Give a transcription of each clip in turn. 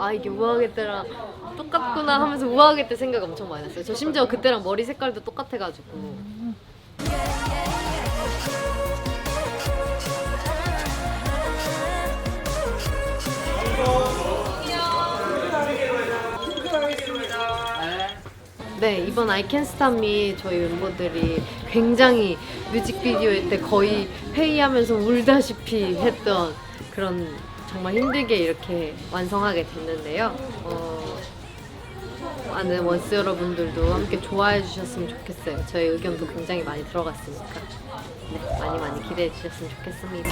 아 이게 우아하게 때랑 똑같구나 하면서 우아하게 때 생각 엄청 많이 났어요. 저 심지어 그때랑 머리 색깔도 똑같아가지고. 네 이번 아이캔스타미 저희 멤버들이 굉장히 뮤직비디오 때 거의 회의하면서 울다시피 했던 그런 정말 힘들게 이렇게 완성하게 됐는데요. 어, 많은 원스 여러분들도 함께 좋아해 주셨으면 좋겠어요. 저희 의견도 굉장히 많이 들어갔으니까 네, 많이 많이 기대해 주셨으면 좋겠습니다.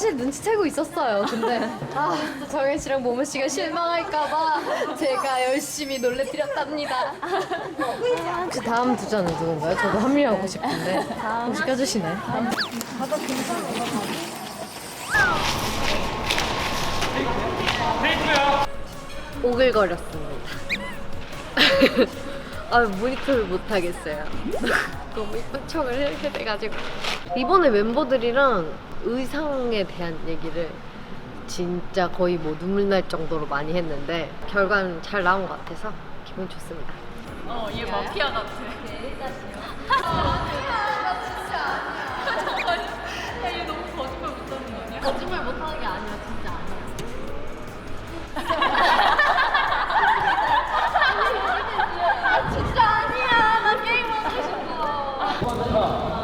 사실 눈치채고 있었어요. 근데 아, 또 정현 씨랑 모모 씨가 실망할까봐 제가 열심히 놀래드렸답니다. 혹시 다음 주자는 누군가요? 저도 합류하고 싶은데 혹시 껴주시나요? 오글거렸습니다. 아 모니터를 못 하겠어요. 너무 이쁜 척을 해야 돼가지고 이번에 멤버들이랑 의상에 대한 얘기를 진짜 거의 뭐 눈물 날 정도로 많이 했는데 결과는 잘 나온 것 같아서 기분 좋습니다. 어 얘 마피아 같아. 거짓말 못하는 거 아니야? 거짓말 못하는 게 아니라 진짜 아니야. 진짜 아니야. 나 게임 하고 싶어.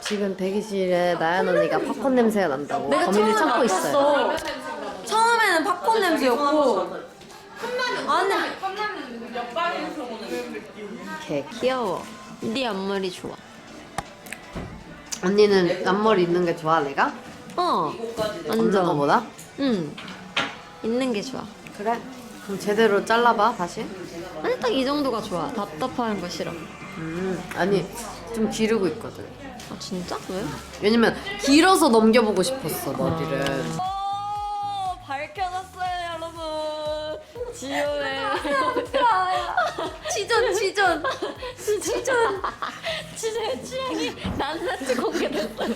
지금 대기실에 나연 언니가 팝콘 냄새가 난다고. 범인을 찾고 있어요. 처음에는 팝콘 냄새였고. 아니 개 귀여워. 네 앞머리 좋아. 언니는 앞머리 있는 게 좋아 내가? 어. 없는 완전. 거보다? 응. 있는 게 좋아. 그래. 그럼 제대로 잘라봐 다시. 아니 딱 이 정도가 좋아 답답한 거 싫어 음 아니 좀 기르고 있거든. 아 진짜? 왜? 왜냐면 길어서 넘겨보고 싶었어 머리를. 오 밝혀졌어요 여러분 지효의 지전 지전. 지전 지효의 취향이 난사치 공개됐어요